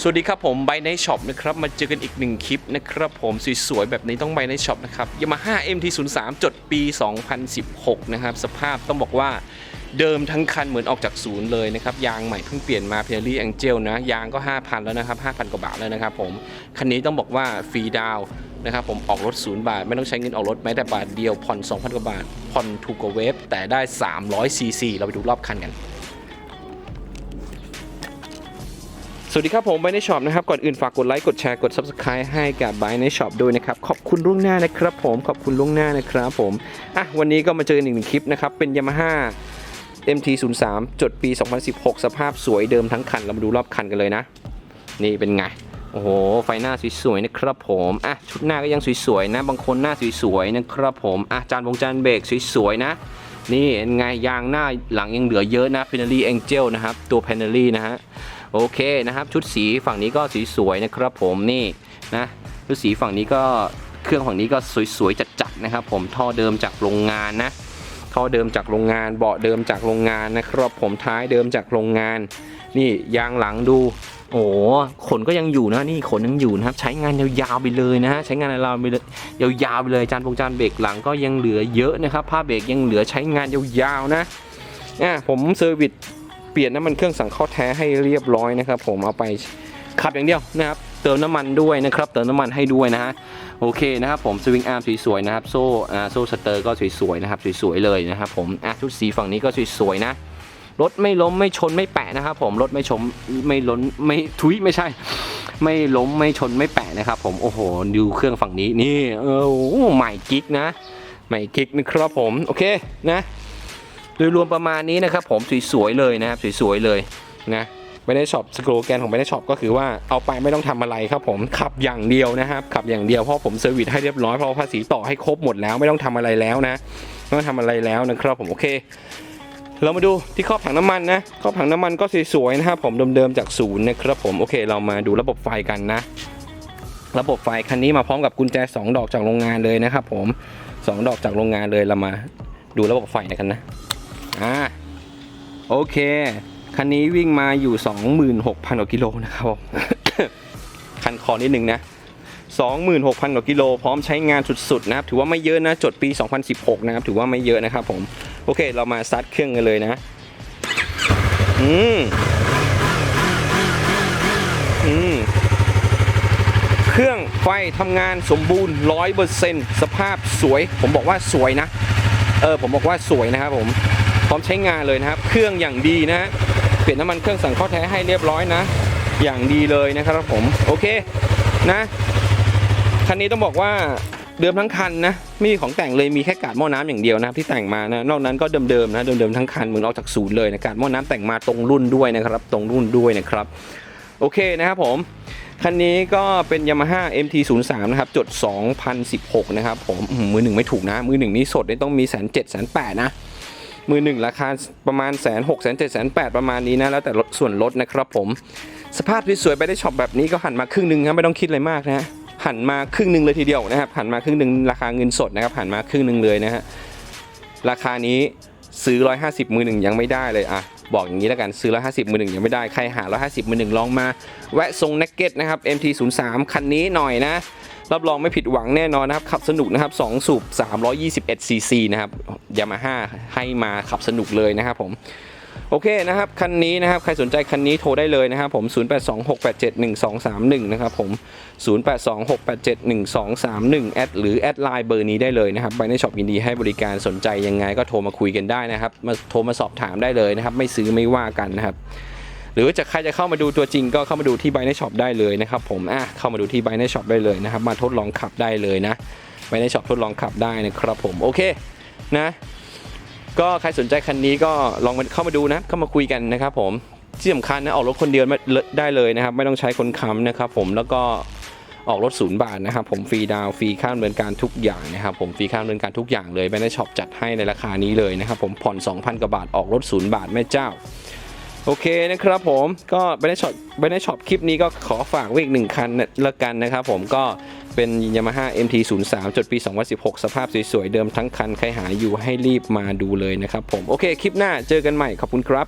สวัสดีครับผมไบในช็อปนะครับมาเจอกันอีกหนึ่งคลิปนะครับผมสวยๆแบบนี้ต้องไบในช็อปนะครับยามาฮ่า MT03 จดปี 2016 นะครับ สภาพต้องบอกว่าเดิมทั้งคันเหมือนออกจากศูนย์เลยนะครับ ยางใหม่เพิ่งเปลี่ยนมาเพียรี่แองเจลนะ ยางก็ 5,000 แล้วนะครับ 5,000 กว่าบาทแล้วนะครับผม คันนี้ต้องบอกว่าฟรีดาวนะครับผมออกรถศูนย์บาท ไม่ต้องใช้เงินออกรถแม้แต่บาทเดียวผ่อน 2,000 กว่าบาทผ่อนถูกกว่าเวฟแต่ได้ 300ซีซีเราไปดูรอบคันกัน วัสดีครับผมไบในช็อปนะครับ ก่อนอื่นฝากกดไลค์กดแชร์กด Subscribe ให้กับไบในช็อปด้วยนะครับ ขอบคุณล่วงหน้านะครับผมขอบคุณล่วงหน้านะครับผมอะวันนี้ก็มาเจออีกหนึ่งคลิปนะครับ เป็น Yamaha MT03 จดปี 2016 สภาพสวยเดิมทั้งคัน เรามาดูรอบคันกันเลยนะ นี่เป็นไง โอ้โห ไฟหน้าสวยๆนะครับผมอะชุดหน้าก็ยังสวยๆนะ บางคนหน้าสวยๆนะครับผมอะจานวงจานเบรกสวยๆนะ นี่เป็นไงยางหน้าหลังยังเหลือเยอะนะ p e n a l y Angel นะครับ ตัว p e n a l y นะฮะ โอเคนะครับ ชุดสีฝั่งนี้ก็สีสวยนะครับผมนี่นะชุดสีฝั่งนี้ก็เครื่องฝั่งนี้ก็สวยๆจัดๆนะครับ ผมท่อเดิมจากโรงงานนะท่อเดิมจากโรงงานเบาะเดิมจากโรงงานนะครับ ผมท้ายเดิมจากโรงงาน นี่ยางหลังดูโอ้โหขนก็ยังอยู่นะนี่ขนยังอยู่นะครับ ใช้งานยาวๆไปเลยนะฮะใช้งานยาวไปเลยยาวๆไปเลยจานพงจานเบรกหลังก็ยังเหลือเยอะนะครับผ้าเบรกยังเหลือใช้งานยาวๆนะอะผมเซอร์วิส ปลี่ยนน้ำมันเครื่องสังเคราะห์แท้ให้เรียบร้อยนะครับ ผมเอาไปขับอย่างเดียวนะครับเติมน้ำมันด้วยนะครับเติมน้ำมันให้ด้วยนะฮะโอเคนะครับผมสวิงอาร์มสวยๆนะครับโซ่โซ่สเตอร์ก็สวยๆนะครับสวยๆเลยนะครับผมอะชุดสีฝั่งนี้ก็สวยๆนะรถไม่ล้มไม่ชนไม่แปะนะครับผมรถไม่ชมไม่ล้นไม่ทุยไม่ใช่ ไม่ล้มไม่ชนไม่แปะนะครับผมโอ้โหดูเครื่องฝั่งนี้นี่เออโอ้ใหม่กิ๊กนะใหม่กิ๊กนะครับผมโอเคนะ โดยรวมประมาณนี้นะครับผมสวยๆเลยนะครับสวยๆเลยนะไม่ได้ช็อปสโลแกนของไม่ได้ช็อปก็คือว่าเอาไปไม่ต้องทำอะไรครับผมขับอย่างเดียวนะครับขับอย่างเดียวเพราะผมเซอร์วิสให้เรียบร้อยเพราะภาษีต่อให้ครบหมดแล้วไม่ต้องทำอะไรแล้วนะไม่ต้องทำอะไรแล้วนะครับผมโอเค เรามาดูที่ครอบถังน้ำมันนะครอบถังน้ำมันก็สวยๆนะครับผมเดิมๆจากศูนย์นะครับผมโอเค เรามาดูระบบไฟกันนะ ระบบไฟคันนี้มาพร้อมกับกุญแจ 2 ดอกจากโรงงานเลยนะครับผมสองดอกจากโรงงานเลยเรามาดูระบบไฟกันนะ อ่าโอเค คันนี้วิ่งมาอยู่ 26,000กว่ากิโลนะครับผมคันคอนิดนึงนะ 26,000กว่ากิโลพร้อมใช้งานสุดๆนะครับ ถือว่าไม่เยอะนะ จดปี 2016 นะครับ ถือว่าไม่เยอะนะครับผม โอเค เรามาซัดเครื่องกันเลยนะ อืม อืม เครื่องไฟทำงานสมบูรณ์ 100%สภาพสวย ผมบอกว่าสวยนะ เออ ผมบอกว่าสวยนะครับผม พร้อมใช้งานเลยนะครับ เครื่องอย่างดีนะฮะเปลี่ยนน้ำมันเครื่องสังเคราะห์แท้ให้เรียบร้อยนะ อย่างดีเลยนะครับผมโอเคนะคันนี้ต้องบอกว่าเดิมทั้งคันนะไม่มีของแต่งเลยมีแค่กาดหม้อน้ำอย่างเดียวนะครับที่แต่งมานะนอกนั้นก็เดิมๆนะเดิมๆทั้งคันเหมือนออกจากศูนย์เลยนะกาดหม้อน้ำแต่งมาตรงรุ่นด้วยนะครับ ตรงรุ่นด้วยนะครับโอเคนะครับผมคันนี้ก็เป็น Yamaha MT03 นะครับจด 2016 นะครับผมมือหนึ่งไม่ถูกนะ มือหนึ่งนี้สดนี่ต้องมีแสนเจ็ดแสนแปดนะ มือหนึ่งราคาประมาณแสนหกแสนเจ็ดแสนแปดประมาณนี้นะแล้วแต่ส่วนลดนะครับผม สภาพสวยๆไปได้ช็อปแบบนี้ก็หันมาครึ่งหนึ่งครับไม่ต้องคิดอะไรมากนะฮะหันมาครึ่งหนึ่งเลยทีเดียวนะครับหันมาครึ่งหนึ่งราคาเงินสดนะครับหันมาครึ่งหนึ่งเลยนะฮะราคานี้ซื้อ 150 มือหนึ่งยังไม่ได้เลยอะบอกอย่างนี้แล้วกันซื้อ 150 มือหนึ่งยังไม่ได้ใครหา 150 มือหนึ่งลองมา แวะทรงนักเก็ตนะครับ MT03 คันนี้หน่อยนะ รับรองไม่ผิดหวังแน่นอนนะครับ ขับสนุกนะครับ 2 สูบ 321 cc นะครับยามาฮ่าให้มาขับสนุกเลยนะครับผมโอเคนะครับ คันนี้นะครับ ใครสนใจคันนี้โทรได้เลยนะครับผม 0826871231 นะครับผม 0826871231 แอดหรือแอดไลน์เบอร์นี้ได้เลยนะครับไปในช็อปยินดีให้บริการสนใจยังไงก็โทรมาคุยกันได้นะครับ มาโทรมาสอบถามได้เลยนะครับ ไม่ซื้อไม่ว่ากันนะครับ หรือจะใครจะเข้ามาดูตัวจริงก็เข้ามาดูที่ไบในช็อปได้เลยนะครับผมอะเข้ามาดูที่ไบในช็อปได้เลยนะครับมาทดลองขับได้เลยนะไบในช็อปทดลองขับได้นะครับผมโอเคนะก็ใครสนใจคันนี้ก็ลองมาเข้ามาดูนะเข้ามาคุยกันนะครับผมที่สำคัญนะออกรถคนเดียวไม่ได้เลยนะครับ ไม่ต้องใช้คนค้ำนะครับผมแล้วก็ออกรถศูนย์บาทนะครับผมฟรีดาวฟรีค่าดำเนินการทุกอย่างนะครับผมฟรีค่าดำเนินการทุกอย่างเลยไม่ได้ช็อปจัดให้ในราคานี้เลยนะครับผมผ่อน 2,000กว่าบาทออกรถศูนย์บาทแม่เจ้า โอเคนะครับผมก็ไปได้ช็อปไปได้ช็อปคลิปนี้ก็ขอฝากไว้อีกหนึ่งคันละกันนะครับผมก็เป็น Yamaha MT03 จดปี 2016 สภาพสวยๆ เดิมทั้งคัน ใครหาอยู่ให้รีบมาดูเลยนะครับผม โอเค คลิปหน้าเจอกันใหม่ ขอบคุณครับ